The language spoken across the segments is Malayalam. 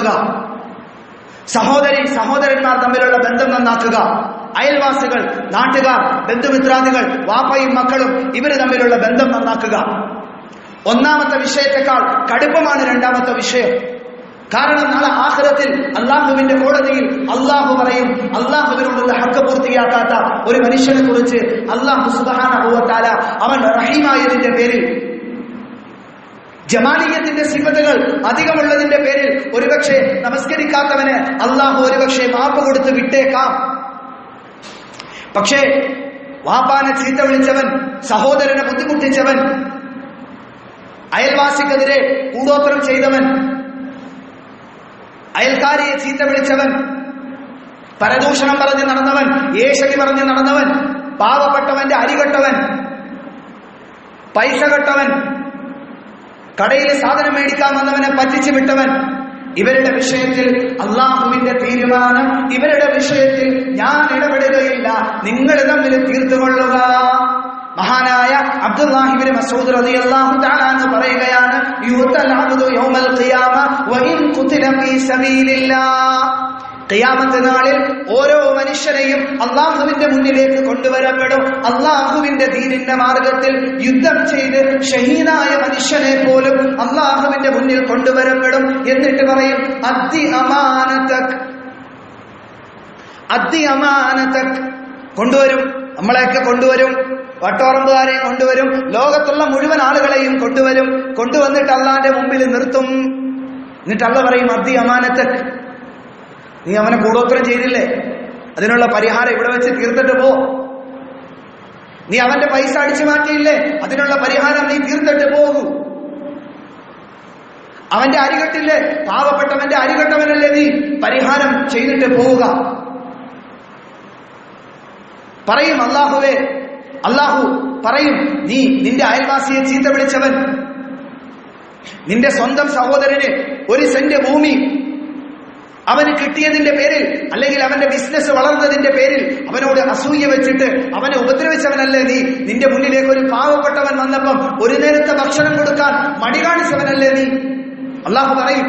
നന്നാക്കുക. സഹോദരി സഹോദരന്മാർ തമ്മിലുള്ള ബന്ധം നന്നാക്കുക. അയൽവാസികൾ നാട്ടുകാർ ബന്ധുമിത്രാദികൾ വാപ്പയും മക്കളും ഇവർ തമ്മിലുള്ള ബന്ധം നന്നാക്കുക. ഒന്നാമത്തെ വിഷയത്തെക്കാൾ കടുപ്പമാണ് രണ്ടാമത്തെ വിഷയം. കാരണം നാളെ ആഹ്റത്തിൽ അള്ളാഹുവിന്റെ കോടതിയിൽ അള്ളാഹു പറയും അള്ളാഹുവിനോടുള്ള ഹക്ക് പൂർത്തിയാക്കാത്ത ഒരു മനുഷ്യനെ കുറിച്ച് അള്ളാഹു സുബാന അവൻ റഹീമായതിന്റെ പേരിൽ ജമാലിയത്തിന്റെ സിബത്തുകൾ അധികമുള്ളതിന്റെ പേരിൽ ഒരുപക്ഷെ നമസ്കരിക്കാത്തവന് അള്ളാഹു ഒരുപക്ഷെ മാപ്പ് കൊടുത്ത് വിട്ടേക്കാം. പക്ഷേ വാപ്പാനെ ചീത്ത വിളിച്ചവൻ സഹോദരനെ ബുദ്ധിമുട്ടിച്ചവൻ അയൽവാസിക്കെതിരെ കൂടോത്രം ചെയ്തവൻ അയൽക്കാരിയെ ചീത്ത വിളിച്ചവൻ പരദൂഷണം പറഞ്ഞ് നടന്നവൻ ഏഷണി പറഞ്ഞ് നടന്നവൻ പാവപ്പെട്ടവന്റെ അരികെട്ടവൻ പൈസ കെട്ടവൻ കടയിൽ സാധനം മേടിക്കാൻ വന്നവനെ പറ്റിച്ചു വിട്ടവൻ. ഇവരുടെ വിഷയത്തിൽ അള്ളാഹുവിന്റെ തീരുമാനം ഇവരുടെ വിഷയത്തിൽ ഞാൻ ഇടപെടുകയില്ല. നിങ്ങൾ തമ്മിൽ തീർത്തുകൊള്ളുക. മഹാനായ അബ്ദുല്ലാഹിബിൻ മസൂദ് റളിയല്ലാഹു തആല എന്ന് പറയുകയാണ് യുത്തൽ യൗമൽ ഖിയാമ വഇൻ ഖുതില ഫീ ഖിയാമത്ത് നാളിൽ ഓരോ മനുഷ്യരെയും അള്ളാഹുവിന്റെ മുന്നിലേക്ക് കൊണ്ടുവരപ്പെടും. അള്ളാഹുവിന്റെ ദീനിന്റെ മാർഗത്തിൽ യുദ്ധം ചെയ്ത് ഷഹീദായ മനുഷ്യനെ പോലും അള്ളാഹുവിന്റെ മുന്നിൽ കൊണ്ടുവരപ്പെടും. എന്നിട്ട് പറയും അതി അമാനതക്. അതി അമാനതക്. കൊണ്ടുവരും. നമ്മളെയൊക്കെ കൊണ്ടുവരും. വട്ടോറമ്പുകാരെയും കൊണ്ടുവരും. ലോകത്തുള്ള മുഴുവൻ ആളുകളെയും കൊണ്ടുവരും. കൊണ്ടുവന്നിട്ട് അള്ളാന്റെ മുമ്പിൽ നിർത്തും. എന്നിട്ട് അള്ള പറയും അതി അമാനതക്. നീ അവനെ കൂടോത്രം ചെയ്തില്ലേ? അതിനുള്ള പരിഹാരം ഇവിടെ വെച്ച് തീർത്തിട്ട് പോ. നീ അവന്റെ പൈസ അടിച്ചു മാറ്റിയില്ലേ? അതിനുള്ള പരിഹാരം നീ തീർത്തിട്ട് പോകൂ. അവന്റെ അരികട്ടില്ലേ? പാവപ്പെട്ടവന്റെ അരികട്ടവനല്ലേ നീ? പരിഹാരം ചെയ്തിട്ട് പോവുക. പറയും അള്ളാഹുവേ അള്ളാഹു പറയും നീ നിന്റെ അയൽവാസിയെ ചീത്ത വിളിച്ചവൻ. നിന്റെ സ്വന്തം സഹോദരന് ഒരു സെന്റ് ഭൂമി അവന് കിട്ടിയതിന്റെ പേരിൽ അല്ലെങ്കിൽ അവന്റെ ബിസിനസ് വളർന്നതിന്റെ പേരിൽ അവനോട് അസൂയ വെച്ചിട്ട് അവനെ ഉപദ്രവിച്ചവനല്ലേ നീ? നിന്റെ മുന്നിലേക്ക് ഒരു പാവപ്പെട്ടവൻ വന്നപ്പം ഒരു നേരത്തെ ഭക്ഷണം കൊടുക്കാൻ മടി കാണിച്ചവനല്ലേ നീ? അള്ളാഹു പറയും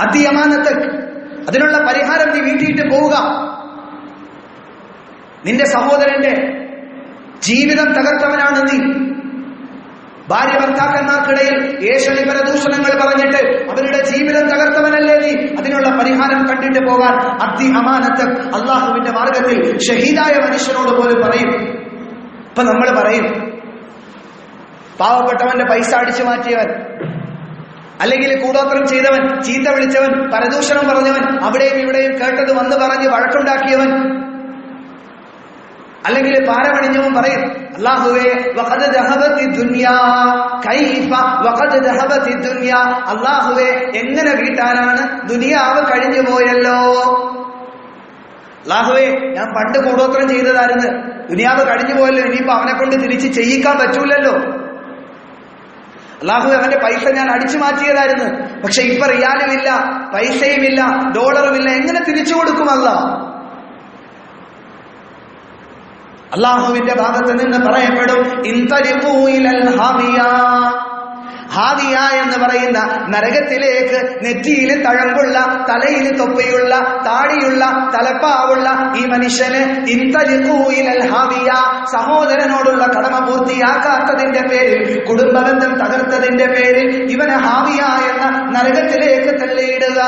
അതിയമാനത്ത് അതിനുള്ള പരിഹാരം നീ വീട്ടിയിട്ട് പോവുക. നിന്റെ സഹോദരന്റെ ജീവിതം തകർത്തവനാണ് നീ. ഭാര്യ ഭർത്താക്കന്മാർക്കിടയിൽ ഏഷണി പരദൂഷണങ്ങൾ പറഞ്ഞിട്ട് അവരുടെ ജീവിതം തകർത്തവനല്ലേ നീ? അതിനുള്ള പരിഹാരം കണ്ടിട്ട് പോകാൻ അതി അമാനത്ത് അള്ളാഹുവിന്റെ മാർഗത്തിൽ ഷഹീദായ മനുഷ്യനോട് പോലും പറയും. ഇപ്പൊ നമ്മൾ പറയും പാവപ്പെട്ടവന്റെ പൈസ അടിച്ചു മാറ്റിയവൻ അല്ലെങ്കിൽ കൂടോത്രം ചെയ്തവൻ ചീത്ത വിളിച്ചവൻ പരദൂഷണം പറഞ്ഞവൻ അവിടെയും ഇവിടെയും കേട്ടത് വന്ന് പറഞ്ഞ് വഴക്കുണ്ടാക്കിയവൻ അല്ലെങ്കിൽ പാരമണിഞ്ഞവും പറയും അള്ളാഹുവേ അള്ളാഹുവേ എങ്ങനെ വീട്ടാനാണ്? ദുനിയാവ് കഴിഞ്ഞു പോയല്ലോ. അള്ളാഹുവേ ഞാൻ പണ്ട് കൂടോത്രം ചെയ്തതായിരുന്നു. ദുനിയാവ് കഴിഞ്ഞു പോയല്ലോ ഇനിയിപ്പോ അവനെ കൊണ്ട് തിരിച്ച് ചെയ്യിക്കാൻ പറ്റൂലല്ലോ. അള്ളാഹു അവന്റെ പൈസ ഞാൻ അടിച്ചു മാറ്റിയതായിരുന്നു. പക്ഷെ ഇപ്പൊ റിയാലുമില്ല പൈസയുമില്ല ഡോളറുമില്ല എങ്ങനെ തിരിച്ചു കൊടുക്കും അല്ലാ അള്ളാഹുവിന്റെ ഭാഗത്ത് നിന്ന് പറയപ്പെടും ഹാദിയ. എന്ന് പറയുന്ന നരകത്തിലേക്ക് നെറ്റിയിൽ തഴമ്പുള്ള തലയിൽ തൊപ്പിയുള്ള താടിയുള്ള തലപ്പാവുള്ള ഈ മനുഷ്യന് ഹാദിയ സഹോദരനോടുള്ള കടമ പൂർത്തിയാക്കാത്തതിന്റെ പേരിൽ കുടുംബബന്ധം തകർത്തതിന്റെ പേരിൽ ഇവന് ഹാവിയ എന്ന നരകത്തിലേക്ക് തള്ളിയിടുക.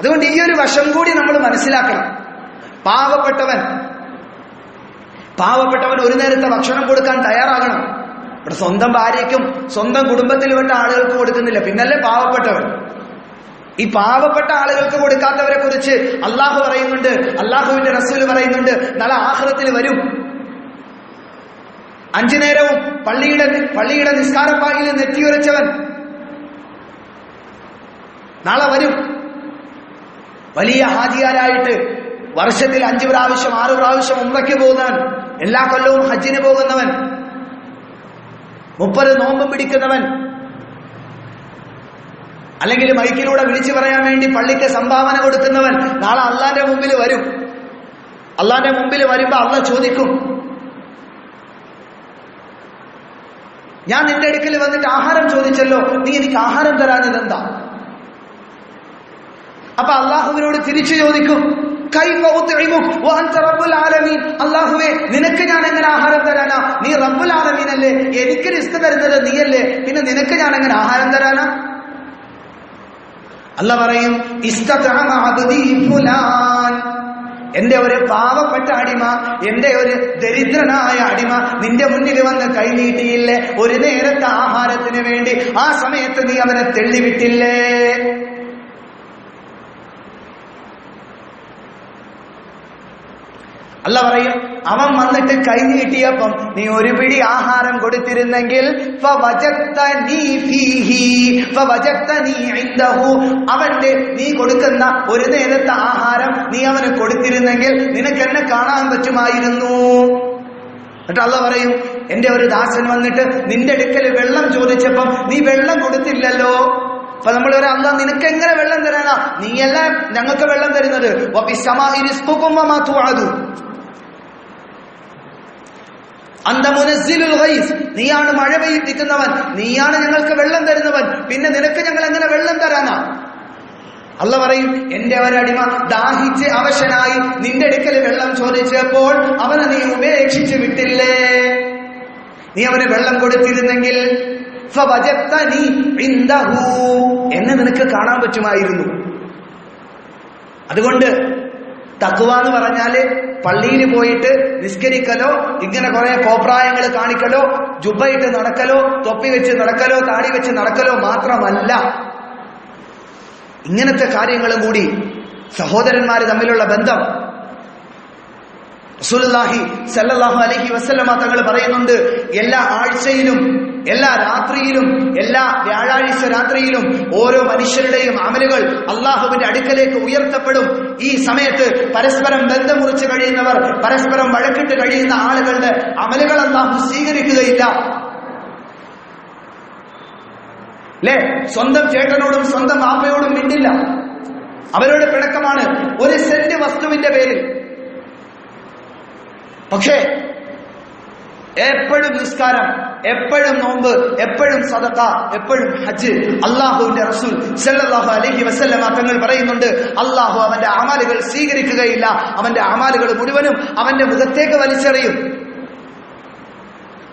അതുകൊണ്ട് ഈ ഒരു വശം കൂടി നമ്മൾ മനസ്സിലാക്കണം. പാവപ്പെട്ടവൻ പാവപ്പെട്ടവൻ ഒരു നേരത്തെ ഭക്ഷണം കൊടുക്കാൻ തയ്യാറാകണം. ഇവിടെ സ്വന്തം ഭാര്യയ്ക്കും സ്വന്തം കുടുംബത്തിൽപ്പെട്ട ആളുകൾക്ക് കൊടുക്കുന്നില്ല. പിന്നല്ലേ പാവപ്പെട്ടവൻ? ഈ പാവപ്പെട്ട ആളുകൾക്ക് കൊടുക്കാത്തവരെ കുറിച്ച് അള്ളാഹു പറയുന്നുണ്ട്. അള്ളാഹുവിന്റെ റസൂൽ പറയുന്നുണ്ട്. നല്ല ആഹ്റത്തിൽ വരും. അഞ്ചു നേരവും പള്ളിയുടെ പള്ളിയുടെ നിസ്കാരപ്പാകിൽ നെറ്റിയുരച്ചവൻ. നാളെ വരും. വലിയ ഹാജിയാരായിട്ട് വർഷത്തിൽ അഞ്ചു പ്രാവശ്യം ആറു പ്രാവശ്യം ഉമ്മയ്ക്ക് പോകുന്നവൻ. എല്ലാ കൊല്ലവും ഹജ്ജിന് പോകുന്നവൻ മുപ്പത് നോമ്പ് പിടിക്കുന്നവൻ അല്ലെങ്കിൽ മൈക്കിലൂടെ വിളിച്ചു പറയാൻ വേണ്ടി പള്ളിക്ക് സംഭാവന കൊടുക്കുന്നവൻ നാളെ അള്ളാന്റെ മുമ്പിൽ വരും. അള്ളാന്റെ മുമ്പിൽ വരുമ്പോ അള്ള ചോദിക്കും ഞാൻ നിന്റെ അടുക്കൽ വന്നിട്ട് ആഹാരം ചോദിച്ചല്ലോ നീ എനിക്ക് ആഹാരം തരാഞ്ഞത് എന്താ അപ്പൊ അള്ളാഹുവിനോട് തിരിച്ചു ചോദിക്കും അല്ലാഹുവേ നിനക്ക് ഞാൻ എങ്ങനെ ആഹാരം തരാനാ? നീ റബ്ബുൽ ആലമീൻ അല്ലേ എനിക്ക് റിസ്ക് തരുന്നത് നീയല്ലേ? പിന്നെ നിനക്ക് ഞാൻ എങ്ങനെ ആഹാരം തരാനാ? അല്ല പറയും എന്റെ ഒരു പാവപ്പെട്ട അടിമ എന്റെ ഒരു ദരിദ്രനായ അടിമ നിന്റെ മുന്നിൽ വന്ന് കൈനീട്ടിയില്ലേ? ഒരു നേരത്തെ ആഹാരത്തിന് വേണ്ടി ആ സമയത്ത് നീ അവനെ തെള്ളിവിട്ടില്ലേ അല്ല പറയും അവൻ വന്നിട്ട് കൈ നീട്ടിയപ്പം നീ ഒരു പിടി ആഹാരം കൊടുത്തിരുന്നെങ്കിൽ. അവന്റെ നീ കൊടുക്കുന്ന ഒരു നേരത്തെ ആഹാരം നീ അവന് കൊടുത്തിരുന്നെങ്കിൽ നിനക്ക് എന്നെ കാണാൻ പറ്റുമായിരുന്നു. എന്നിട്ട് അല്ല പറയും എന്റെ ഒരു ദാസൻ വന്നിട്ട് നിന്റെ അടുക്കൽ വെള്ളം ചോദിച്ചപ്പം നീ വെള്ളം കൊടുത്തില്ലല്ലോ. അപ്പൊ നമ്മൾ ഒരു അല്ല നിനക്ക് എങ്ങനെ വെള്ളം തരാനാ? നീയല്ല ഞങ്ങൾക്ക് വെള്ളം തരുന്നത്. നീയാണ് മഴ പെയ്യിപ്പിക്കുന്നവൻ നീയാണ് ഞങ്ങൾക്ക് വെള്ളം തരുന്നവൻ പിന്നെ നിനക്ക് ഞങ്ങൾ എങ്ങനെ വെള്ളം തരാനാ അല്ല പറയും എന്റെ ഒരടിമ ദാഹിച്ച് അവശനായി നിന്റെ അടുക്കൽ വെള്ളം ചോദിച്ചപ്പോൾ അവനെ നീ ഉപേക്ഷിച്ചു വിട്ടില്ലേ നീ അവന് വെള്ളം കൊടുത്തിരുന്നെങ്കിൽ. എന്നെ നിനക്ക് കാണാൻ പറ്റുമായിരുന്നു അതുകൊണ്ട് തക്കുവ എന്ന് പറഞ്ഞാൽ പള്ളിയിൽ പോയിട്ട് നിസ്കരിക്കലോ ഇങ്ങനെ കുറെ കോപ്രായങ്ങൾ കാണിക്കലോ ജുബയിട്ട് നടക്കലോ തൊപ്പി വെച്ച് നടക്കലോ താടി വെച്ച് നടക്കലോ മാത്രമല്ല. ഇങ്ങനത്തെ കാര്യങ്ങളും കൂടി സഹോദരന്മാര് തമ്മിലുള്ള ബന്ധം റസൂലുള്ളാഹി സല്ലല്ലാഹു അലൈഹി വസല്ലമ തങ്ങൾ പറയുന്നുണ്ട് എല്ലാ ആഴ്ചയിലും എല്ലാ രാത്രിയിലും എല്ലാ വ്യാഴാഴ്ച രാത്രിയിലും ഓരോ മനുഷ്യരുടെയും അമലുകൾ അള്ളാഹുവിന്റെ അടുക്കലേക്ക് ഉയർത്തപ്പെടും. ഈ സമയത്ത് പരസ്പരം ബന്ധം മുറിച്ച് കഴിയുന്നവർ പരസ്പരം വഴക്കിട്ട് കഴിയുന്ന ആളുകളുടെ അമലുകൾ അള്ളാഹു സ്വീകരിക്കുകയില്ല. അല്ലേ സ്വന്തം ചേട്ടനോടും സ്വന്തം ആപ്പയോടും മിണ്ടില്ല. അവരുടെ പിണക്കമാണ്. ഒരു സെന്റ് വസ്തുവിന്റെ പേരിൽ പക്ഷേ എപ്പോഴും നിസ്കാരം എപ്പോഴും നോമ്പ് എപ്പോഴും സദക്ക എപ്പോഴും ഹജ്ജ് അള്ളാഹുവിന്റെ റസൂൽ സല്ലാഹു അലഹി വസല്ലമ തങ്ങൾ പറയുന്നുണ്ട് അള്ളാഹു അവന്റെ അമാലുകൾ സ്വീകരിക്കുകയില്ല അവന്റെ അമാലുകൾ മുഴുവനും അവന്റെ മുഖത്തേക്ക് വലിച്ചെറിയും.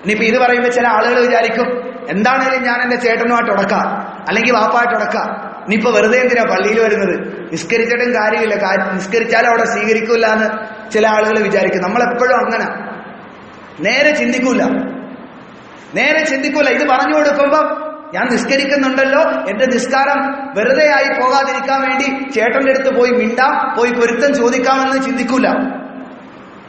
ഇനിയിപ്പോ ഇത് പറയുമ്പോൾ ചില ആളുകൾ വിചാരിക്കും എന്താണേലും ഞാൻ എന്റെ ചേട്ടനുമായിട്ട് ഉടക്കാം? അല്ലെങ്കിൽ വാപ്പായിട്ട് ഉടക്കാം? ഇനിയിപ്പോ വെറുതെ എന്തിനാ പള്ളിയിൽ വരുന്നത്? നിസ്കരിച്ചിട്ടും കാര്യമില്ല നിസ്കരിച്ചാലും അവിടെ സ്വീകരിക്കൂല എന്ന് ചില ആളുകൾ വിചാരിക്കും നമ്മളെപ്പോഴും അങ്ങനെ. നേരെ ചിന്തിക്കൂല. നേരെ ചിന്തിക്കൂല. ഇത് പറഞ്ഞു കൊടുക്കുമ്പം ഞാൻ നിസ്കരിക്കുന്നുണ്ടല്ലോ എന്റെ നിസ്കാരം വെറുതെ ആയി പോകാതിരിക്കാൻ വേണ്ടി ചേട്ടന്റെ അടുത്ത് പോയി മിണ്ടാം പോയി പൊരുത്തം ചോദിക്കാമെന്ന് ചിന്തിക്കൂല.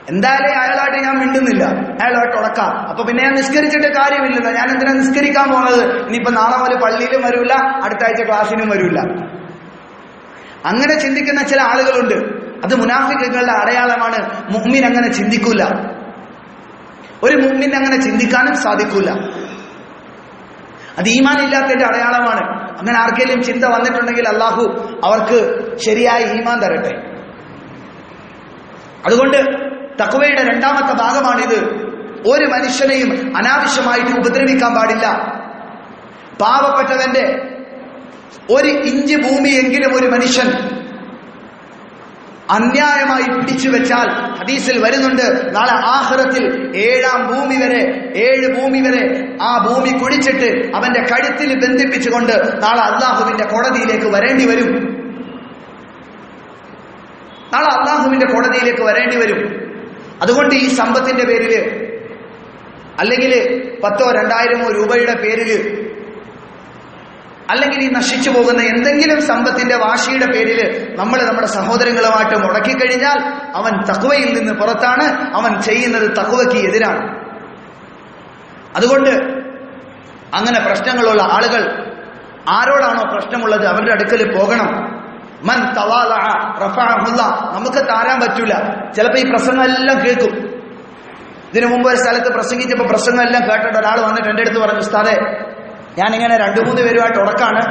എന്തായാലും അയാളായിട്ട് ഞാൻ മിണ്ടുന്നില്ല. അയാളായിട്ട് ഉടക്കാം അപ്പൊ പിന്നെ ഞാൻ നിസ്കരിച്ചിട്ട് കാര്യമില്ലല്ലോ. ഞാൻ എന്തിനാ നിസ്കരിക്കാൻ പോകുന്നത് ഇനിയിപ്പോ നാളെ മുതൽ പള്ളിയിലും വരൂല അടുത്ത ആഴ്ച ക്ലാസ്സിനും വരൂല. അങ്ങനെ ചിന്തിക്കുന്ന ചില ആളുകളുണ്ട്. അത് മുനാഫിക്കുകളുടെ അടയാളമാണ്. മുഹ്മിൻ അങ്ങനെ ചിന്തിക്കൂല. ഒരു മുഹ്മിൻ അങ്ങനെ ചിന്തിക്കാനും സാധിക്കൂല. അത് ഈമാൻ ഇല്ലാത്തതിന്റെ അടയാളമാണ്. അങ്ങനെ ആർക്കെങ്കിലും ചിന്ത വന്നിട്ടുണ്ടെങ്കിൽ അള്ളാഹു അവർക്ക് ശരിയായ ഈമാൻ തരട്ടെ. അതുകൊണ്ട് തക്വയുടെ രണ്ടാമത്തെ ഭാഗമാണിത്. ഒരു മനുഷ്യനെയും അനാവശ്യമായിട്ട് ഉപദ്രവിക്കാൻ പാടില്ല. പാവപ്പെട്ടവന്റെ ഒരു ഇഞ്ച് ഭൂമിയെങ്കിലും ഒരു മനുഷ്യൻ അന്യായമായി പിടിച്ചു വെച്ചാൽ ഹദീസിൽ വരുന്നുണ്ട് നാളെ ആഹ്റത്തിൽ ഏഴാം ഭൂമി വരെ ഏഴ് ഭൂമി വരെ ആ ഭൂമി കുഴിച്ചിട്ട് അവന്റെ കഴുത്തിൽ ബന്ധിപ്പിച്ചുകൊണ്ട് നാളെ അള്ളാഹുവിന്റെ കോടതിയിലേക്ക് വരേണ്ടി വരും. നാളെ അള്ളാഹുവിന്റെ കോടതിയിലേക്ക് വരേണ്ടി വരും. അതുകൊണ്ട് ഈ സമ്പത്തിന്റെ പേരിൽ അല്ലെങ്കിൽ പത്തോ രണ്ടായിരമോ രൂപയുടെ പേരിൽ അല്ലെങ്കിൽ ഈ നശിച്ചു പോകുന്ന എന്തെങ്കിലും സമ്പത്തിന്റെ വാശിയുടെ പേരിൽ നമ്മൾ നമ്മുടെ സഹോദരങ്ങളുമായിട്ട് മുടക്കിക്കഴിഞ്ഞാൽ അവൻ തക്കുവയിൽ നിന്ന് പുറത്താണ് അവൻ ചെയ്യുന്നത് തക്കുവയ്ക്ക് എതിരാണ്. അതുകൊണ്ട് അങ്ങനെ പ്രശ്നങ്ങളുള്ള ആളുകൾ ആരോടാണോ പ്രശ്നമുള്ളത് അവരുടെ അടുക്കൽ പോകണം. മൻ തവാല റഫാഹുല്ല നമുക്ക് താരാൻ പറ്റൂല. ചിലപ്പോൾ ഈ പ്രസംഗമെല്ലാം കേൾക്കും. ഇതിനു മുമ്പ് ഒരു സ്ഥലത്ത് പ്രസംഗിച്ചപ്പോൾ പ്രസംഗം എല്ലാം കേട്ടിട്ട് ഒരാൾ വന്നിട്ട് എന്റെ അടുത്ത് പറഞ്ഞു ഉസ്താദെ ഞാനിങ്ങനെ രണ്ടു മൂന്ന് പേരുമായിട്ട് ഉടക്കാണ്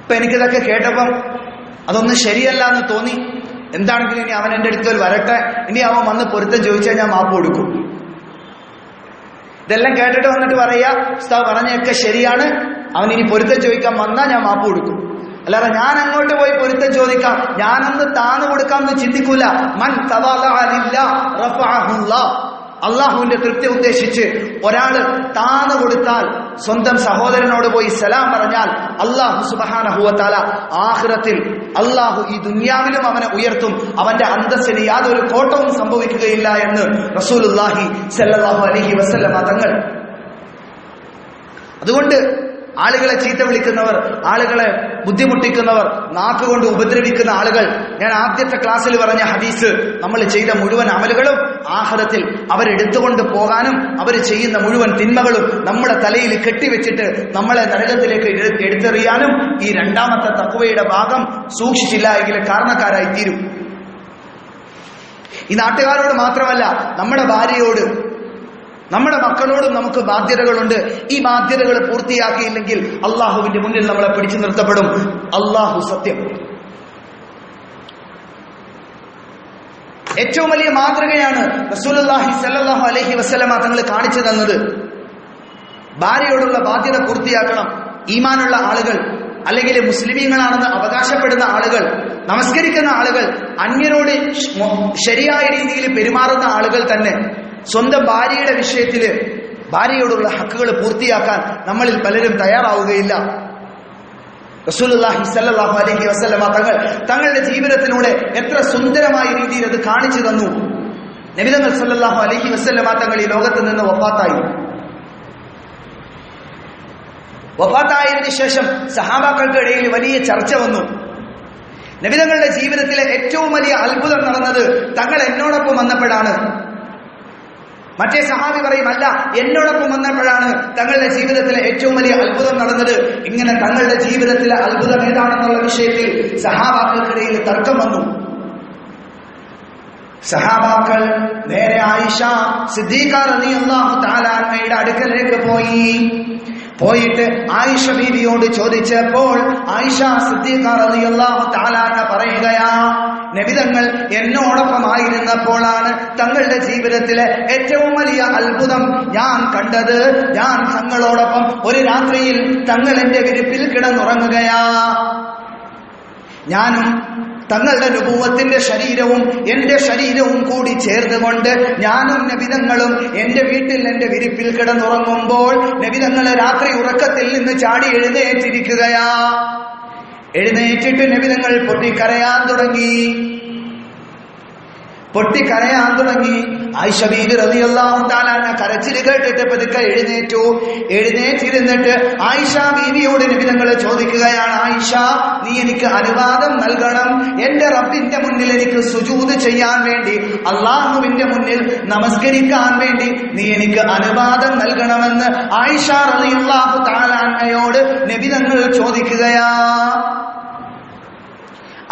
ഇപ്പൊ എനിക്കിതൊക്കെ കേട്ടപ്പം അതൊന്നും ശരിയല്ല എന്ന് തോന്നി. എന്താണെങ്കിലും ഇനി അവൻ എന്റെ അടുത്ത് വരട്ടെ. ഇനി അവൻ വന്ന് പൊരുത്തം ചോദിച്ചാൽ ഞാൻ മാപ്പ് കൊടുക്കും. ഇതെല്ലാം കേട്ടിട്ട് വന്നിട്ട് പറയാ ഉസ്താവ് പറഞ്ഞൊക്കെ ശരിയാണ്. അവൻ ഇനി പൊരുത്തം ചോദിക്കാൻ വന്നാൽ ഞാൻ മാപ്പ് കൊടുക്കും. അല്ലാതെ ഞാൻ അങ്ങോട്ട് പോയി പൊരുത്തം ചോദിക്കാം. ഞാനൊന്ന് താന്നു കൊടുക്കാം എന്ന് ചിന്തിക്കൂല. മൻ തവാ അള്ളാഹുവിന്റെ തൃപ്തി ഉദ്ദേശിച്ച് ഒരാൾ താന്ന് കൊടുത്താൽ സ്വന്തം സഹോദരനോട് പോയി സലാം പറഞ്ഞാൽ അള്ളാഹു സുബഹാനഹുവത്താല ആഹ്റത്തിൽ അള്ളാഹു ഈ ദുന്യാവിലും അവനെ ഉയർത്തും. അവന്റെ അന്തസ്സിന് യാതൊരു കോട്ടവും സംഭവിക്കുകയില്ല എന്ന് റസൂലുല്ലാഹി സല്ലാഹു അലൈഹി വസല്ലമ തങ്ങൾ. അതുകൊണ്ട് ആളുകളെ ചീത്ത വിളിക്കുന്നവർ ആളുകളെ ബുദ്ധിമുട്ടിക്കുന്നവർ നാക്കുകൊണ്ട് ഉപദ്രവിക്കുന്ന ആളുകൾ. ഞാൻ ആദ്യത്തെ ക്ലാസ്സിൽ പറഞ്ഞ ഹദീസ് നമ്മൾ ചെയ്ത മുഴുവൻ അമലുകളും ആഹ്ലത്തിൽ അവരെടുത്തുകൊണ്ട് പോകാനും അവർ ചെയ്യുന്ന മുഴുവൻ തിന്മകളും നമ്മുടെ തലയിൽ കെട്ടിവെച്ചിട്ട് നമ്മളെ നരകത്തിലേക്ക് എടു- എടുത്തെറിയാനും ഈ രണ്ടാമത്തെ തക്കുവയുടെ ഭാഗം സൂക്ഷിച്ചില്ല എങ്കിൽ കാരണക്കാരായി തീരും ഈ നാട്ടുകാരോട് മാത്രമല്ല നമ്മുടെ ഭാര്യയോട് നമ്മുടെ മക്കളോടും നമുക്ക് ബാധ്യതകളുണ്ട്. ഈ ബാധ്യതകൾ പൂർത്തിയാക്കിയില്ലെങ്കിൽ അള്ളാഹുവിന്റെ മുന്നിൽ നമ്മളെ പിടിച്ചു നിർത്തപ്പെടും. അള്ളാഹു സത്യം. ഏറ്റവും വലിയ മാതൃകയാണ് സല്ലല്ലാഹു അലൈഹി വസല്ലമ തങ്ങൾ കാണിച്ചു തന്നത്. ഭാര്യയോടുള്ള ബാധ്യത പൂർത്തിയാക്കണം. ഈമാനുള്ള ആളുകൾ അല്ലെങ്കിൽ മുസ്ലിമീങ്ങളാണെന്ന് അവകാശപ്പെടുന്ന ആളുകൾ നമസ്കരിക്കുന്ന ആളുകൾ അന്യരോട് ശരിയായ രീതിയിൽ പെരുമാറുന്ന ആളുകൾ തന്നെ. സ്വന്തം ഭാര്യയുടെ വിഷയത്തിൽ ഭാര്യയോടുള്ള ഹക്കുകൾ പൂർത്തിയാക്കാൻ നമ്മളിൽ പലരും തയ്യാറാവുകയില്ല. റസൂലുള്ളാഹി സല്ലാഹു അലൈഹി വസല്ലമ തങ്ങൾ തങ്ങളുടെ ജീവിതത്തിലൂടെ എത്ര സുന്ദരമായ രീതിയിൽ അത് കാണിച്ചു തന്നു. നബിതങ്ങൾ സല്ലാഹു അലഹി വസല്ലമ തങ്ങൾ ഈ ലോകത്ത് നിന്ന് വഫാത്തായി. വഫാത്തായതിനു ശേഷം സഹാബാക്കൾക്കിടയിൽ വലിയ ചർച്ച വന്നു. നബിതങ്ങളുടെ ജീവിതത്തിലെ ഏറ്റവും വലിയ അത്ഭുതം നടന്നത് തങ്ങൾ എന്നോടൊപ്പം വന്നപ്പോഴാണ്. മറ്റേ സഹാബി പറയും അല്ല എന്നോടൊപ്പം വന്നപ്പോഴാണ് തങ്ങളുടെ ജീവിതത്തിലെ ഏറ്റവും വലിയ അത്ഭുതം നടന്നത്. ഇങ്ങനെ തങ്ങളുടെ ജീവിതത്തിലെ അത്ഭുതം ഏതാണെന്നുള്ള വിഷയത്തിൽ സഹാബാക്കൾക്കിടയിൽ തർക്കം വന്നു. സഹാബാക്കൾ നേരെ ആയിഷ സിദ്ദീഖ റളിയല്ലാഹു തആല അൻഹയുടെ അടുക്കലേക്ക് പോയി. പോയിട്ട് ആയിഷ ബീവിയോട് ചോദിച്ചപ്പോൾ ആയിഷ സിദ്ദീഖ റളിയല്ലാഹു തആല അൻഹ പറയുകയാ നബിതങ്ങൾ എന്നോടൊപ്പമായിരുന്നപ്പോഴാണ് തങ്ങളുടെ ജീവിതത്തിലെ ഏറ്റവും വലിയ അത്ഭുതം ഞാൻ കണ്ടത്. ഞാൻ തങ്ങളോടൊപ്പം ഒരു രാത്രിയിൽ തങ്ങൾ എന്റെ വിരിപ്പിൽ കിടന്നുറങ്ങുകയാ. ഞാനും തങ്ങളുടെ രൂപത്തിന്റെ ശരീരവും എന്റെ ശരീരവും കൂടി ചേർന്നുകൊണ്ട് ഞാനും നബിതങ്ങളും എന്റെ വീട്ടിൽ എന്റെ വിരിപ്പിൽ കിടന്നുറങ്ങുമ്പോൾ നബിതങ്ങളെ രാത്രി ഉറക്കത്തിൽ നിന്ന് ചാടി എഴുന്നേറ്റിരിക്കുകയാ. എഴുന്നേറ്റിട്ട് നബിതങ്ങൾ പൊട്ടിക്കരയാൻ തുടങ്ങി. പൊട്ടിക്കരയാൻ തുടങ്ങി. ആയിഷ ബീബി റളിയല്ലാഹു തആല കരച്ചിൽ കേട്ടിട്ട് പതുക്കെ എഴുന്നേറ്റു. എഴുന്നേറ്റിരുന്നിട്ട് ആയിഷ ബീവിയോട് നിബിധങ്ങൾ ചോദിക്കുകയാണ് ആയിഷ നീ എനിക്ക് അനുവാദം നൽകണം. എന്റെ റബ്ബിന്റെ മുന്നിൽ എനിക്ക് സുജൂത് ചെയ്യാൻ വേണ്ടി അള്ളാഹുവിന്റെ മുന്നിൽ നമസ്കരിക്കാൻ വേണ്ടി നീ എനിക്ക് അനുവാദം നൽകണമെന്ന് ആയിഷ റളിയല്ലാഹു തആല അന്നയോട് നബിധങ്ങൾ ചോദിക്കുകയാ.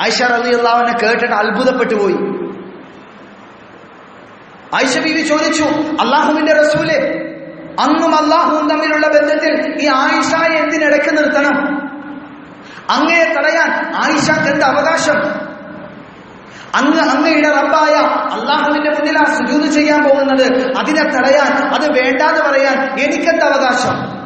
ആയിഷ റളിയല്ലാഹുവിനെ കേട്ടിട്ട് അത്ഭുതപ്പെട്ടു പോയി. ആയിഷ ചോദിച്ചു അള്ളാഹുവിന്റെ റസൂലെ അങ്ങും അള്ളാഹുവും തമ്മിലുള്ള ബന്ധത്തിൽ ഈ ആയിഷയെ എന്തിനിടയ്ക്ക് നിർത്തണം? അങ്ങയെ തടയാൻ ആയിഷക്ക് എന്ത് അവകാശം? അങ്ങ് അങ്ങയുടെ റബ്ബായ അള്ളാഹുവിന്റെ മുന്നിൽ ആ സുജൂത് ചെയ്യാൻ പോകുന്നത്. അതിനെ തടയാൻ അത് വേണ്ടാന്ന് പറയാൻ എനിക്കെന്ത് അവകാശം?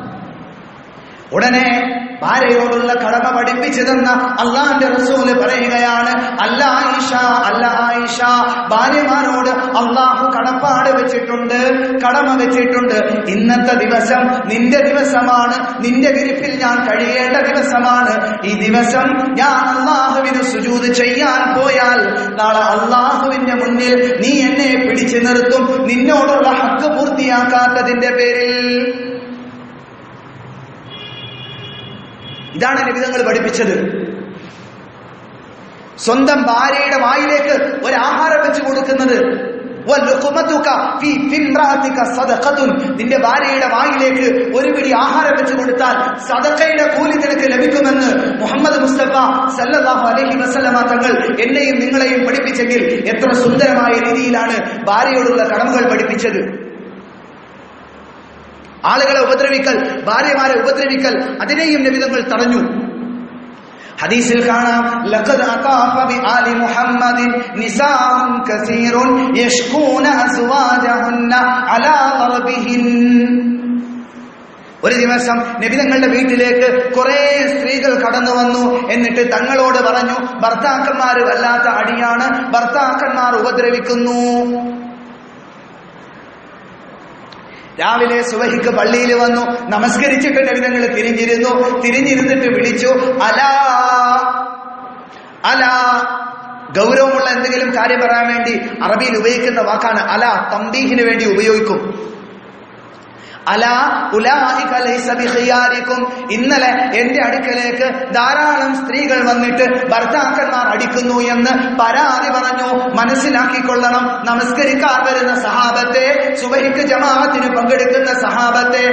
ഉടനെ ഭാര്യയോടുള്ള കടമ പഠിപ്പിച്ചു തന്ന അള്ളാന്റെ റസൂൽ പറയുകയാണ് അല്ല ആയിഷ അല്ല ആയിഷ ഭാര്യമാരോട് അള്ളാഹു കടപ്പാട് വെച്ചിട്ടുണ്ട് കടമ വെച്ചിട്ടുണ്ട്. ഇന്നത്തെ ദിവസം നിന്റെ ദിവസമാണ്. നിന്റെ വിരിപ്പിൽ ഞാൻ കഴിയേണ്ട ദിവസമാണ്. ഈ ദിവസം ഞാൻ അള്ളാഹുവിന് സുജൂത് ചെയ്യാൻ പോയാൽ നാളെ അള്ളാഹുവിന്റെ മുന്നിൽ നീ എന്നെ പിടിച്ചു നിർത്തും. നിന്നോടുള്ള ഹക്ക് പൂർത്തിയാക്കാത്തതിന്റെ പേരിൽ. ഇതാണ് നിബിധങ്ങൾ പഠിപ്പിച്ചത്. സ്വന്തം ഭാര്യയുടെ വായിലേക്ക് ഒരു ആഹാരം വെച്ച് കൊടുക്കുന്നത്. നിന്റെ ഭാര്യയുടെ വായിലേക്ക് ഒരു പിടി ആഹാരം വെച്ചു കൊടുത്താൽ സദക്കയുടെ കൂലി നിനക്ക് ലഭിക്കുമെന്ന് മുഹമ്മദ് മുസ്തഫ സല്ലാഹു അലഹി വസ്ലമ തങ്ങൾ എന്നെയും നിങ്ങളെയും പഠിപ്പിച്ചെങ്കിൽ എത്ര സുന്ദരമായ രീതിയിലാണ് ഭാര്യയോടുള്ള കടമകൾ പഠിപ്പിച്ചത്. ആളുകളെ ഉപദ്രവിക്കൽ ഭാര്യമാരെ ഉപദ്രവിക്കൽ അതിനെയും നബിതങ്ങൾ തടഞ്ഞു. ഹദീസിൽ കാണാം ലഖദ് നിസാഉൻ കസീറുൻ യഷ്കൂന അലാ ഒരു ദിവസം നബി തങ്ങളുടെ വീട്ടിലേക്ക് കുറെ സ്ത്രീകൾ കടന്നു വന്നു. എന്നിട്ട് തങ്ങളോട് പറഞ്ഞു ഭർത്താക്കന്മാർ വല്ലാത്ത അടിയാണ് ഭർത്താക്കന്മാർ ഉപദ്രവിക്കുന്നു. രാവിലെ സുബഹിക്ക് പള്ളിയിൽ വന്നു നമസ്കരിച്ചിട്ട് നബിതങ്ങൾ തിരിഞ്ഞിരുന്നു. തിരിഞ്ഞിരുന്നിട്ട് വിളിച്ചു അലാ അലാ. ഗൗരവമുള്ള എന്തെങ്കിലും കാര്യം പറയാൻ വേണ്ടി അറബിയിൽ ഉപയോഗിക്കുന്ന വാക്കാണ് അല തമ്പീഹിന് വേണ്ടി ഉപയോഗിക്കും. അല ഇന്നലെ എന്റെ അടുക്കലേക്ക് ധാരാളം സ്ത്രീകൾ വന്നിട്ട് ഭർത്താക്കന്മാർ അടിക്കുന്നു എന്ന് പരാതി പറഞ്ഞു. മനസ്സിലാക്കിക്കൊള്ളണം. നമസ്കരിക്കാൻ വരുന്ന സഹാബത്തെ സുബഹിക്ക് ജമാഅത്തിന് പങ്കെടുക്കുന്ന സഹാബത്തെ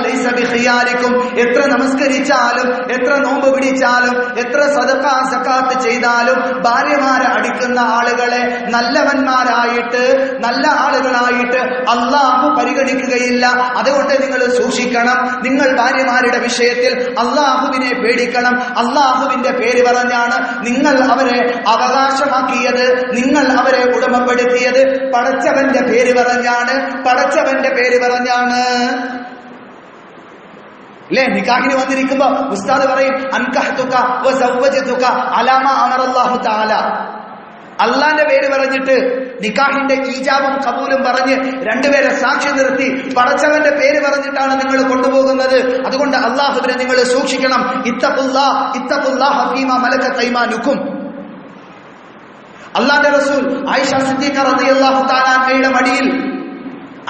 ലൈസ എത്ര നമസ്കരിച്ചാലും എത്ര നോമ്പ് പിടിച്ചാലും എത്ര സദഖ സക്കാത്ത് ചെയ്താലും ഭാര്യമാരെ അടിക്കുന്ന ആളുകളെ നല്ലവന്മാരായിട്ട് നല്ല ആളുകളായിട്ട് അള്ളാഹു പരിഗണിക്കുകയില്ല അതുകൊണ്ട് നിങ്ങൾ സൂക്ഷിക്കണം. നിങ്ങൾ ഭാര്യമാരുടെ വിഷയത്തിൽ അള്ളാഹുവിനെ പേടിക്കണം. അള്ളാഹുവിന്റെ പേര് പറഞ്ഞാണ് നിങ്ങൾ അവരെ അവകാശമാക്കിയത്. നിങ്ങൾ അവരെ ഉടമപ്പെടുത്തിയത്. പടച്ചവന്റെ പേര് പറഞ്ഞാണ്. പടച്ചവന്റെ പേര് പറഞ്ഞാണ്. അല്ലേ നിക്കാഹിന് വന്നിരിക്കുമ്പോ ഉസ്താദ് പറയും അൻകഹത്തുക്ക അലാമ അമറല്ലാഹു തആല. അള്ളാന്റെ പേര് പറഞ്ഞിട്ട് നിക്കാഹിന്റെ ഈജാബും കബൂലും പറഞ്ഞ് രണ്ടുപേരെ സാക്ഷി നിർത്തി പടച്ചവന്റെ പേര് പറഞ്ഞിട്ടാണ് നിങ്ങൾ കൊണ്ടുപോകുന്നത്. അതുകൊണ്ട് അള്ളാഹുവിനെ നിങ്ങൾ സൂക്ഷിക്കണം. ഇത്തഖുല്ലാ ഇത്തഖുല്ലാഹ ഫീമാ മലക തൈമാനുക്കും അള്ളാന്റെ റസൂൽ ആയിഷ സിദ്ദീഖ റളിയല്ലാഹു തആലയുടെ മടിയിൽ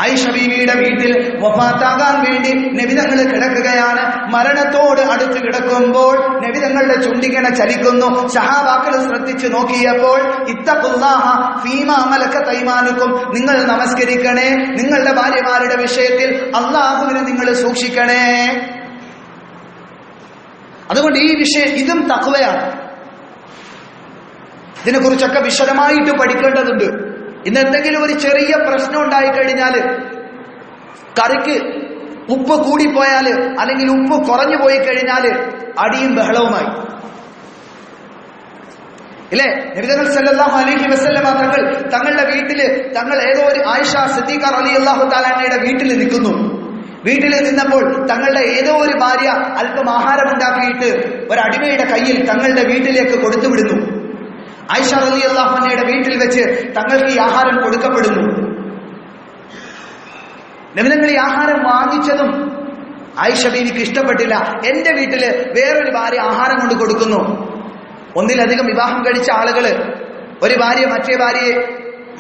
ആയിഷ ബീവിയുടെ വീട്ടിൽ വഫാത്താകാൻ വേണ്ടി നബിതങ്ങൾ കിടക്കുകയാണ്. മരണത്തോട് അടുത്ത് കിടക്കുമ്പോൾ നബിതങ്ങളുടെ ചുണ്ടിങ്ങനെ ചലിക്കുന്നു. ഷഹാബാക്കൾ ശ്രദ്ധിച്ചു നോക്കിയപ്പോൾ ഇത്തഖുല്ലാഹ ഫീമാ മലക തൈമാനുക്കും നിങ്ങൾ നമസ്കരിക്കണേ. നിങ്ങളുടെ ഭാര്യമാരുടെ വിഷയത്തിൽ അള്ളാഹുവിനെ നിങ്ങൾ സൂക്ഷിക്കണേ. അതുകൊണ്ട് ഈ വിഷയം ഇതും തഖ്വയാണ്. ഇതിനെക്കുറിച്ചൊക്കെ വിശദമായിട്ട് പഠിക്കേണ്ടതുണ്ട്. ഇന്ന് എന്തെങ്കിലും ഒരു ചെറിയ പ്രശ്നം ഉണ്ടായി ഉണ്ടായിക്കഴിഞ്ഞാൽ കറിക്ക് ഉപ്പ് കൂടിപ്പോയാൽ അല്ലെങ്കിൽ ഉപ്പ് കുറഞ്ഞു പോയി കഴിഞ്ഞാൽ അടിയും ബഹളവുമായി. ഇല്ലേ? നബിതങ്ങൾ സല്ലാഹു അലഹി വസല്ലമ തങ്ങൾ തങ്ങളുടെ വീട്ടിൽ തങ്ങൾ ഏതോ ഒരു ആയിഷ സിദ്ദീഖർ അലി അള്ളാഹു താലാനയുടെ വീട്ടിൽ നിൽക്കുന്നു. വീട്ടിൽ നിന്നപ്പോൾ തങ്ങളുടെ ഏതോ ഒരു ഭാര്യ അല്പം ആഹാരം ഉണ്ടാക്കിയിട്ട് ഒരു അടിമയുടെ കയ്യിൽ തങ്ങളുടെ വീട്ടിലേക്ക് കൊടുത്തുവിടുന്നു. ആയിഷ അലി അള്ളാഹുനയുടെ വീട്ടിൽ വെച്ച് തങ്ങൾക്ക് ഈ ആഹാരം കൊടുക്കപ്പെടുന്നു. നബിതങ്ങൾ ഈ ആഹാരം വാങ്ങിച്ചതും ആയിഷ ബീവിക്ക് ഇഷ്ടപ്പെട്ടില്ല. എന്റെ വീട്ടിൽ വേറൊരു ഭാര്യ ആഹാരം കൊണ്ട് കൊടുക്കുന്നു. ഒന്നിലധികം വിവാഹം കഴിച്ച ആളുകൾ ഒരു ഭാര്യ മറ്റേ ഭാര്യയെ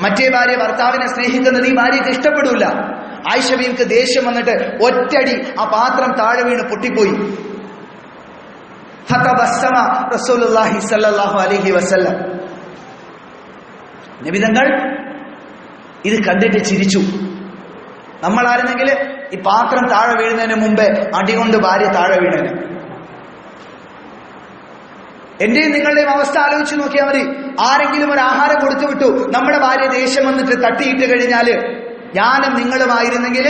മറ്റേ ഭാര്യ ഭർത്താവിനെ സ്നേഹിക്കുന്നത് ഈ ഭാര്യയ്ക്ക് ഇഷ്ടപ്പെടില്ല ആയിഷ ബീവിക്ക് ദേഷ്യം വന്നിട്ട് ഒറ്റടി ആ പാത്രം താഴെ വീണ് പൊട്ടിപ്പോയി. ഫതബസ്സമ റസൂലുള്ളാഹി അലൈഹി വസല്ലം ഇത് കണ്ടിട്ട് ചിരിച്ചു. നമ്മൾ ആരുന്നെങ്കിൽ ഈ പാത്രം താഴെ വീഴുന്നതിന് മുമ്പേ അടികൊണ്ട് ഭാര്യ താഴെ വീണേനെ. എന്റെയും നിങ്ങളുടെയും അവസ്ഥ ആലോചിച്ച് നോക്കിയാൽ മതി. ആരെങ്കിലും ഒരു ആഹാരം കൊടുത്തു വിട്ടു നമ്മുടെ ഭാര്യ ദേഷ്യം വന്നിട്ട് തട്ടിയിട്ട് കഴിഞ്ഞാൽ ഞാനും നിങ്ങളുമായിരുന്നെങ്കിൽ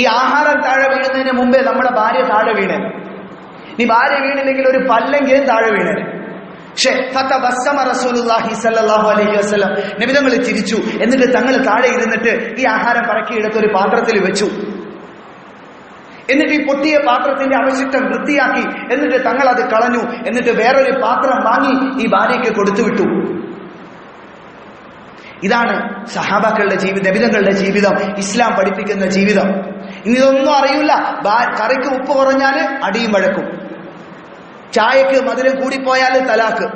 ഈ ആഹാരം താഴെ വീഴുന്നതിന് മുമ്പേ നമ്മുടെ ഭാര്യ താഴെ വീണേ നീ ഭാര്യ വീണില്ലെങ്കിൽ ഒരു പല്ലെങ്കിലും താഴെ വീണേ പക്ഷേ ചിരിച്ചു. എന്നിട്ട് തങ്ങൾ താഴെ ഇരുന്നിട്ട് ഈ ആഹാരം പറക്കിയെടുത്ത് ഒരു പാത്രത്തിൽ വെച്ചു. എന്നിട്ട് ഈ പൊട്ടിയ പാത്രത്തിന്റെ അവശിഷ്ടം വൃത്തിയാക്കി. എന്നിട്ട് തങ്ങൾ അത് കളഞ്ഞു. എന്നിട്ട് വേറൊരു പാത്രം വാങ്ങി ഈ ഭാര്യയ്ക്ക് കൊടുത്തുവിട്ടു ഇതാണ് സഹാബാക്കളുടെ ജീവിതം നബിതങ്ങളുടെ ജീവിതം ഇസ്ലാം പഠിപ്പിക്കുന്ന ജീവിതം. ഇനി ഇതൊന്നും അറിയില്ല കറിക്ക് ഉപ്പ് കുറഞ്ഞാൽ അടിയും വഴക്കും. ചായക്ക് മധുരം കൂടിപ്പോയാൽ തലാക്ക്.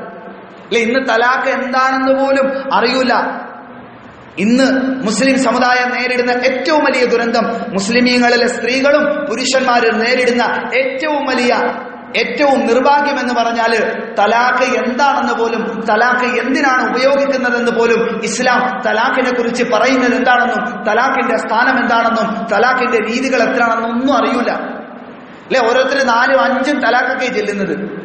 അല്ലെ ഇന്ന് തലാക്ക് എന്താണെന്ന് പോലും അറിയൂല. ഇന്ന് മുസ്ലിം സമുദായം നേരിടുന്ന ഏറ്റവും വലിയ ദുരന്തം മുസ്ലിമീങ്ങളിലെ സ്ത്രീകളും പുരുഷന്മാരും നേരിടുന്ന ഏറ്റവും വലിയ ഏറ്റവും നിർഭാഗ്യം എന്ന് പറഞ്ഞാൽ തലാഖ് എന്താണെന്ന് പോലും തലാഖ് എന്തിനാണ് ഉപയോഗിക്കുന്നതെന്ന് പോലും ഇസ്ലാം തലാഖിനെ കുറിച്ച് പറയുന്നത് എന്താണെന്നും തലാഖിന്റെ സ്ഥാനം എന്താണെന്നും തലാഖിന്റെ രീതികൾ എത്രയാണെന്നും ഒന്നും അറിയൂല. അല്ലെ ഓരോരുത്തർ നാലും അഞ്ചും തലാക്കൊക്കെ ചെല്ലുന്നത്.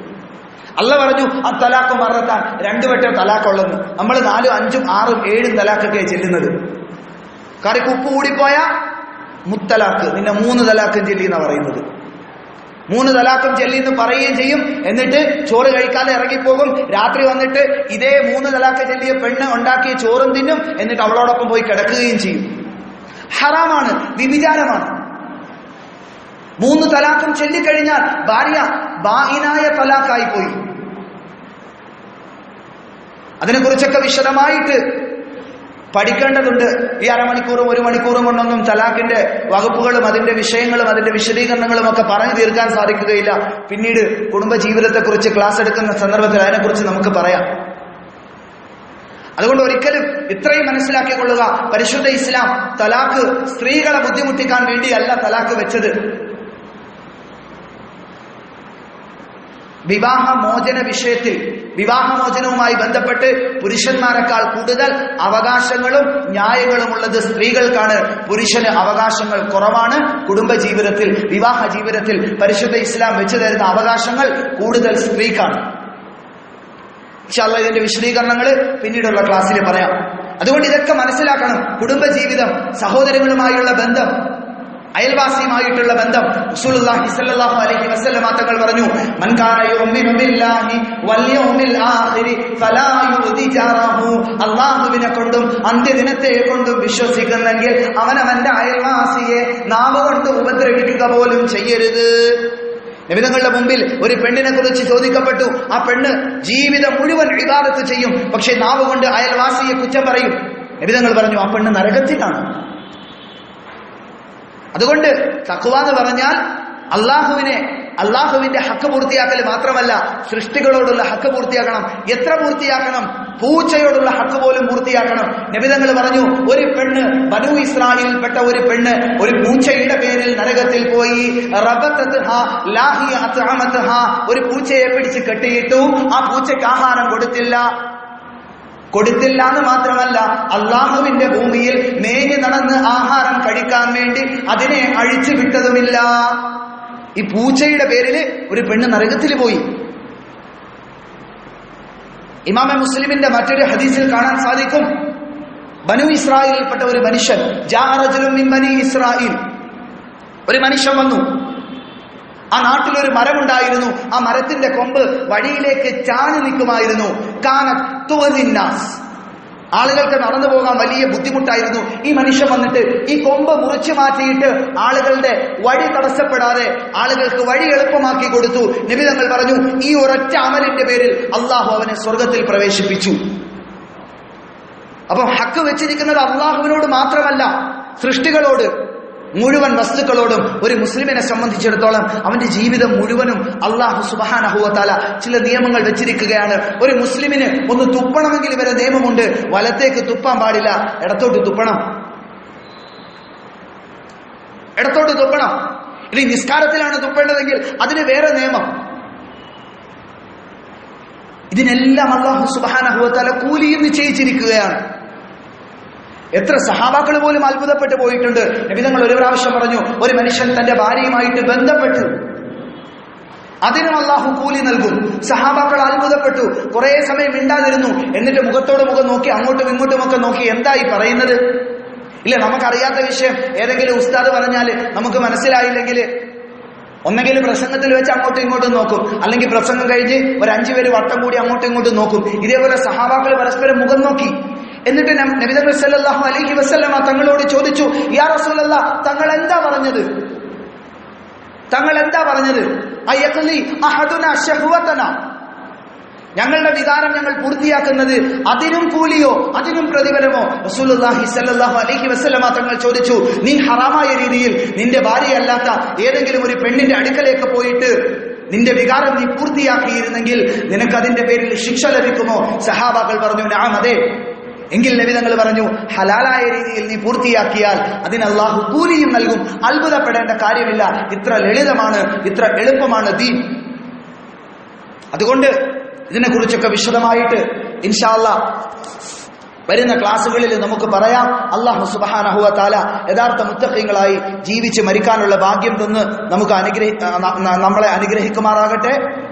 അല്ല പറഞ്ഞു ആ തലാഖ് മറത്താൻ രണ്ടു വട്ടം തലാഖുള്ളെന്ന് നമ്മൾ നാലും അഞ്ചും ആറും ഏഴും തലാക്കൊക്കെ ചെല്ലുന്നത്. കറിക്ക് ഉപ്പ് കൂടിപ്പോയ മുത്തലാക്ക് നിന്നെ മൂന്ന് തലാക്കും ചെല്ലി പറയുന്നത്. മൂന്ന് തലാക്കും ചെല്ലി എന്ന് പറയുകയും ചെയ്യും എന്നിട്ട് ചോറ് കഴിക്കാതെ ഇറങ്ങിപ്പോകും. രാത്രി വന്നിട്ട് ഇതേ മൂന്ന് തലാക്ക് ചെല്ലിയ പെണ്ണ് ഉണ്ടാക്കിയ ചോറും തിന്നും എന്നിട്ട് അവളോടൊപ്പം പോയി കിടക്കുകയും ചെയ്യും. ഹറാമാണ് വിഭിചാരമാണ്. മൂന്ന് തലാഖും ചൊല്ലിക്കഴിഞ്ഞാൽ ഭാര്യ ബാഹിനായ തലാഖായി പോയി. അതിനെക്കുറിച്ചൊക്കെ വിശദമായിട്ട് പഠിക്കേണ്ടതുണ്ട്. ഈ അരമണിക്കൂറും ഒരു മണിക്കൂറും കൊണ്ടൊന്നും തലാഖിന്റെ വകുപ്പുകളും അതിന്റെ വിഷയങ്ങളും അതിന്റെ വിശദീകരണങ്ങളും ഒക്കെ പറഞ്ഞു തീർക്കാൻ സാധിക്കുകയില്ല. പിന്നീട് കുടുംബജീവിതത്തെക്കുറിച്ച് ക്ലാസ് എടുക്കുന്ന സന്ദർഭത്തിൽ അതിനെക്കുറിച്ച് നമുക്ക് പറയാം. അതുകൊണ്ട് ഒരിക്കലും ഇത്രയും മനസ്സിലാക്കിക്കൊള്ളുക. പരിശുദ്ധ ഇസ്ലാം തലാഖ് സ്ത്രീകളെ ബുദ്ധിമുട്ടിക്കാൻ വേണ്ടിയല്ല തലാഖ് വെച്ചത്. വിവാഹമോചന വിഷയത്തിൽ വിവാഹമോചനവുമായി ബന്ധപ്പെട്ട് പുരുഷന്മാരെക്കാൾ കൂടുതൽ അവകാശങ്ങളും ന്യായങ്ങളും ഉള്ളത് സ്ത്രീകൾക്കാണ്. പുരുഷന് അവകാശങ്ങൾ കുറവാണ്. കുടുംബജീവിതത്തിൽ വിവാഹ ജീവിതത്തിൽ പരിശുദ്ധ ഇസ്ലാം വെച്ചു തരുന്ന അവകാശങ്ങൾ കൂടുതൽ സ്ത്രീക്കാണ്. ഇൻഷാല്ല ഇതിന്റെ വിശദീകരണങ്ങൾ പിന്നീടുള്ള ക്ലാസ്സിൽ പറയാം. അതുകൊണ്ട് ഇതൊക്കെ മനസ്സിലാക്കണം. കുടുംബജീവിതം സഹോദരങ്ങളുമായുള്ള ബന്ധം അയൽവാസിയുമായിട്ടുള്ള ബന്ധം റസൂലുള്ളാഹി അലൈഹി വസല്ലമ തങ്ങൾ പറഞ്ഞു മൻ വൽ യൗമിൽ ആഖിരി ഫലാ അല്ലാഹുവിനെ കൊണ്ടും അന്ത്യദിനത്തെ കൊണ്ടും വിശ്വസിക്കുന്നെങ്കിൽ അവനവന്റെ അയൽവാസിയെ നാവ് കൊണ്ട് ഉപദ്രവിക്കുക പോലും ചെയ്യരുത്. നിമിതങ്ങളുടെ മുമ്പിൽ ഒരു പെണ്ണിനെ കുറിച്ച് ചോദിക്കപ്പെട്ടു. ആ പെണ്ണ് ജീവിതം മുഴുവൻ ഇബാദത്ത് ചെയ്യും. പക്ഷെ നാവ് കൊണ്ട് അയൽവാസിയെ കുറ്റം പറയും. നിമിതങ്ങൾ പറഞ്ഞു ആ പെണ്ണ് നരകത്തിലാണ്. അതുകൊണ്ട് തക്കുവ എന്ന് പറഞ്ഞാൽ അള്ളാഹുവിനെ അള്ളാഹുവിന്റെ ഹക്ക് പൂർത്തിയാക്കൽ മാത്രമല്ല സൃഷ്ടികളോടുള്ള ഹക്ക് പൂർത്തിയാക്കണം എത്ര പൂർത്തിയാക്കണം പൂച്ചയോടുള്ള ഹക്ക് പോലും പൂർത്തിയാക്കണം. നബിതങ്ങൾ പറഞ്ഞു ഒരു പെണ്ണ് ബനു ഇസ്രായേലിൽപ്പെട്ട ഒരു പെണ്ണ് ഒരു പൂച്ചയുടെ പേരിൽ നരകത്തിൽ പോയി ഒരു പൂച്ചയെ പിടിച്ച് കെട്ടിയിട്ടു ആ പൂച്ചയ്ക്ക് ആഹാരം കൊടുത്തില്ല. കൊടുത്തില്ല എന്ന് മാത്രമല്ല അള്ളാഹുവിന്റെ ഭൂമിയിൽ മേഞ്ഞു നടന്ന് ആഹാരം കഴിക്കാൻ വേണ്ടി അതിനെ അഴിച്ചു വിട്ടതുമില്ല. ഈ പൂച്ചയുടെ പേരിൽ ഒരു പെണ്ണ് നരകത്തിൽ പോയി. ഇമാമ മുസ്ലിമിന്റെ മറ്റൊരു ഹദീസിൽ കാണാൻ സാധിക്കും. ബനു ഇസ്രായേലിൽപ്പെട്ട ഒരു മനുഷ്യൻ ഒരു മനുഷ്യൻ വന്നു. ആ നാട്ടിലൊരു മരമുണ്ടായിരുന്നു. ആ മരത്തിന്റെ കൊമ്പ് വഴിയിലേക്ക് ചാഞ്ഞു നിൽക്കുമായിരുന്നു. കാനത്തുവലിന്നാസ് ആളുകൾക്ക് നടന്നു പോകാൻ വലിയ ബുദ്ധിമുട്ടായിരുന്നു. ഈ മനുഷ്യൻ വന്നിട്ട് ഈ കൊമ്പ് മുറിച്ചു മാറ്റിയിട്ട് ആളുകളുടെ വഴി തടസ്സപ്പെടാതെ ആളുകൾക്ക് വഴി എളുപ്പമാക്കി കൊടുത്തു. നിബിതങ്ങൾ പറഞ്ഞു ഈ ഒരൊറ്റ അമലിന്റെ പേരിൽ അള്ളാഹു അവനെ സ്വർഗത്തിൽ പ്രവേശിപ്പിച്ചു. അപ്പൊ ഹക്ക് വെച്ചിരിക്കുന്നത് അള്ളാഹുവിനോട് മാത്രമല്ല സൃഷ്ടികളോട്. മുഴുവൻ വസ്തുക്കളോടും ഒരു മുസ്ലിമിനെ സംബന്ധിച്ചിടത്തോളം അവന്റെ ജീവിതം മുഴുവനും അള്ളാഹു സുബാനഹുവത്താല ചില നിയമങ്ങൾ വെച്ചിരിക്കുകയാണ്. ഒരു മുസ്ലിമിന് ഒന്ന് തുപ്പണമെങ്കിൽ ഇവരെ നിയമമുണ്ട്. വലത്തേക്ക് തുപ്പാൻ പാടില്ല. ഇടത്തോട്ട് തുപ്പണം. ഇടത്തോട്ട് തുപ്പണം. ഇനി നിസ്കാരത്തിലാണ് തുപ്പേണ്ടതെങ്കിൽ അതിന് വേറെ നിയമം. ഇതിനെല്ലാം അള്ളാഹു സുബാനഹുവത്താല കൂലിയും നിശ്ചയിച്ചിരിക്കുകയാണ്. എത്ര സഹാബാക്കൾ പോലും അത്ഭുതപ്പെട്ടു പോയിട്ടുണ്ട്. നബിതങ്ങൾ ഒരു പ്രാവശ്യം പറഞ്ഞു ഒരു മനുഷ്യൻ തന്റെ ഭാര്യയുമായിട്ട് ബന്ധപ്പെട്ടു. അതിനും അള്ളാഹു കൂലി നൽകും. സഹാബാക്കൾ അത്ഭുതപ്പെട്ടു. കുറെ സമയം മിണ്ടാതിരുന്നു. എന്നിട്ട് മുഖത്തോട് മുഖം നോക്കി അങ്ങോട്ടും ഇങ്ങോട്ടും ഒക്കെ നോക്കി എന്തായി പറയുന്നത്? ഇല്ല നമുക്കറിയാത്ത വിഷയം. ഏതെങ്കിലും ഉസ്താദ് പറഞ്ഞാൽ നമുക്ക് മനസ്സിലായില്ലെങ്കിൽ ഒന്നെങ്കിലും പ്രസംഗത്തിൽ വെച്ച് അങ്ങോട്ടും ഇങ്ങോട്ടും നോക്കും. അല്ലെങ്കിൽ പ്രസംഗം കഴിഞ്ഞ് ഒരു അഞ്ചു പേര് വട്ടം കൂടി അങ്ങോട്ടും ഇങ്ങോട്ടും നോക്കും. ഇതേപോലെ സഹാബാക്കൾ പരസ്പരം മുഖം നോക്കി. എന്നിട്ട് നബിദർ സല്ലല്ലാഹു അലൈഹി വസ്ലമ തങ്ങളോട് ചോദിച്ചു യാ റസൂലല്ലാ തങ്ങൾ എന്താ പറഞ്ഞത്? തങ്ങൾ എന്താ പറഞ്ഞത് ഞങ്ങളുടെ വികാരം ഞങ്ങൾ പൂർത്തിയാക്കുന്നത് അതിനും കൂലിയോ അതിനും പ്രതിഫലമോ? റസൂലുള്ളാഹി സല്ലാഹു അലൈഹി വസ്ലമ തങ്ങൾ ചോദിച്ചു നീ ഹറാമായ രീതിയിൽ നിന്റെ ഭാര്യയല്ലാത്ത ഏതെങ്കിലും ഒരു പെണ്ണിന്റെ അടുക്കലേക്ക് പോയിട്ട് നിന്റെ വികാരം നീ പൂർത്തിയാക്കിയിരുന്നെങ്കിൽ നിനക്ക് അതിന്റെ പേരിൽ ശിക്ഷ ലഭിക്കുമോ? സഹാബാക്കൾ പറഞ്ഞു ഞാൻ അതെ. എങ്കിൽ നബിതങ്ങൾ പറഞ്ഞു ഹലാലായ രീതിയിൽ നീ പൂർത്തിയാക്കിയാൽ അതിന് അള്ളാഹു കൂലിയും നൽകും. അത്ഭുതപ്പെടേണ്ട കാര്യമില്ല. ഇത്ര ലളിതമാണ് ഇത്ര എളുപ്പമാണ് ദീൻ. അതുകൊണ്ട് ഇതിനെക്കുറിച്ചൊക്കെ വിശദമായിട്ട് ഇൻഷാല്ല വരുന്ന ക്ലാസ്സുകളിൽ നമുക്ക് പറയാം. അള്ളാഹു സുബാനഹുവ താല യഥാർത്ഥ മുത്തഖ്യങ്ങളായി ജീവിച്ച് മരിക്കാനുള്ള ഭാഗ്യം തന്ന് നമുക്ക് അനുഗ്രഹി നമ്മളെ അനുഗ്രഹിക്കുമാറാകട്ടെ.